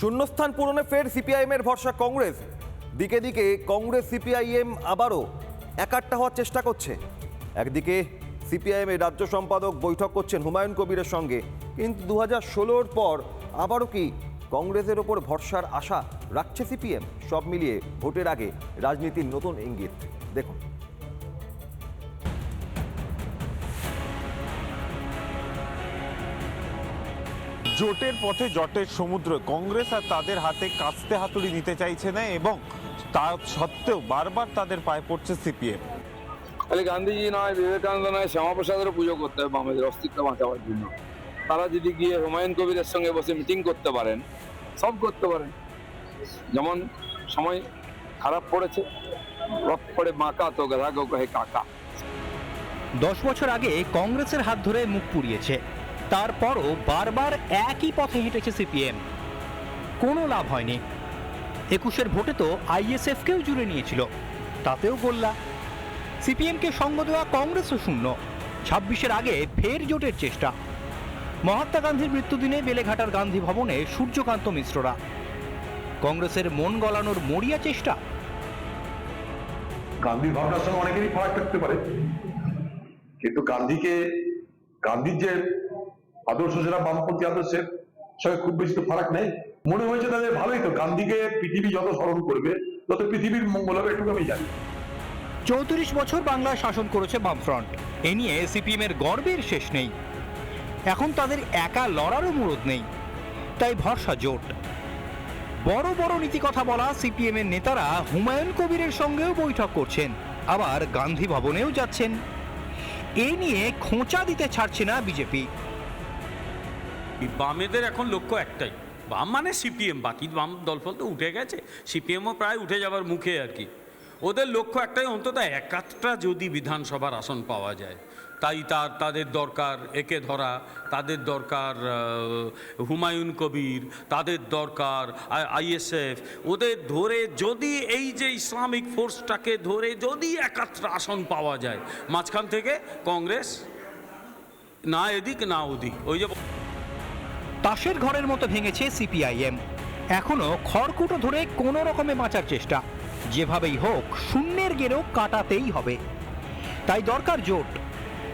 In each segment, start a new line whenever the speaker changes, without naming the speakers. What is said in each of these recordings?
শূন্যস্থান পূরণে ফের সিপিআইএমের ভরসা কংগ্রেস। দিকে দিকে কংগ্রেস সিপিআইএম আবারও একাট্টা হওয়ার চেষ্টা করছে। একদিকে সিপিআইএমের রাজ্য সম্পাদক বৈঠক করছেন হুমায়ুন কবিরের সঙ্গে। কিন্তু দু হাজার ষোলোর পর আবারও কি কংগ্রেসের ওপর ভরসার আশা রাখছে সিপিএম? সব মিলিয়ে ভোটের আগে রাজনীতির নতুন ইঙ্গিত। দেখুন।
জোটের পথে জটের সমুদ্র। কংগ্রেস আর তাদের হাতে কাস্তে হাতুড়ি নিতে চাইছে না এবং তা সত্ত্বেও বারবার তাদের পায়ে পড়ছে সিপিএম।
খালি গান্ধীজি নয় বিবেকানন্দ নয় শ্যামাপ্রসাদেরও পুজো করতে হবে আমাদের অস্তিত্ব বাঁচাবার জন্য। তারা যদি গিয়ে হুমায়ুন কবিরের সঙ্গে বসে মিটিং করতে পারেন সব করতে পারেন। যেমন সময় খারাপ পড়েছে রথ পড়ে বাঁকা তো গাধা গো কাকা।
দশ বছর আগে কংগ্রেসের হাত ধরে মুখ পুড়িয়েছে। তারপরও বারবার একই পথে হেঁটেছে সিপিএম। কোনো লাভ হয়নি। একুশের ভোটে তো আইএসএফকেও জুড়ে নিয়েছিল। তাতেও গোল্লা। সিপিএমকে সঙ্গ দেওয়া কংগ্রেসও শূন্য। ছাব্বিশের আগে ফের জোটের চেষ্টা। মহাত্মা গান্ধীর মৃত্যুদিনে বেলেঘাটার গান্ধী ভবনে সূর্যকান্ত মিশ্ররা। কংগ্রেসের মন গলানোর মরিয়া চেষ্টা।
গান্ধী ভাবনার সঙ্গে অনেকেরই ফারাক থাকতে পারে। কিন্তু গান্ধীকে, গান্ধীর যে আদর্শ সেটা বামপন্থী আদর্শের সঙ্গে খুব বেশি তো ফারাক নেই। মনে হয়েছে তাদের ভালোই তো। গান্ধীকে পৃথিবী যত স্মরণ করবে, তত পৃথিবীর মঙ্গল হবে এটুকু আমি জানি।
চৌত্রিশ বছর বাংলায় শাসন করেছে বামফ্রন্ট। এ নিয়ে সিপিএম এর গর্বের শেষ নেই। এখন তাদের একা লড়ারও মুরদ নেই। তাই ভরসা জোট। বড় বড় নীতি কথা বলা সিপিএম এর নেতারা হুমায়ুন কবিরের সঙ্গেও বৈঠক করছেন। আবার গান্ধী ভবনেও যাচ্ছেন। এ নিয়ে খোঁচা দিতে ছাড়ছে না বিজেপি।
বামেদের এখন লক্ষ্য একটাই। বাম মানে সিপিএম, বাকি বাম দলফল তো উঠে গেছে। সিপিএমও প্রায় উঠে যাবার মুখে আর কি। ওদের লক্ষ্য একটাই অন্তত একাত্রা যদি বিধানসভার আসন পাওয়া যায়। তাই তার, তাদের দরকার একে ধরা, তাদের দরকার হুমায়ুন কবির, তাদের দরকার আইএসএফ। ওদের ধরে যদি এই যে ইসলামিক ফোর্সটাকে ধরে যদি একাত্রা আসন পাওয়া যায়, মাঝখান থেকে কংগ্রেস না এদিক, না ওদিক। ওই যে
তাসের ঘরের মতো ভেঙেছে সিপিআইএম। এখনও খড়কুটো ধরে কোনো রকমে বাঁচার চেষ্টা। যেভাবেই হোক, শূন্যের গেরো কাটাতেই হবে। তাই দরকার জোট।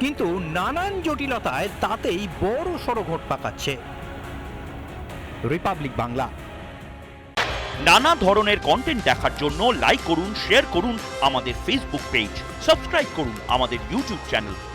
কিন্তু নানান জটিলতায় তাতেই বড় সড়ো ঘোট পাকাচ্ছে। রিপাবলিক বাংলা।
নানা ধরনের কন্টেন্ট দেখার জন্য লাইক করুন শেয়ার করুন আমাদের ফেসবুক পেজ সাবস্ক্রাইব করুন আমাদের ইউটিউব চ্যানেল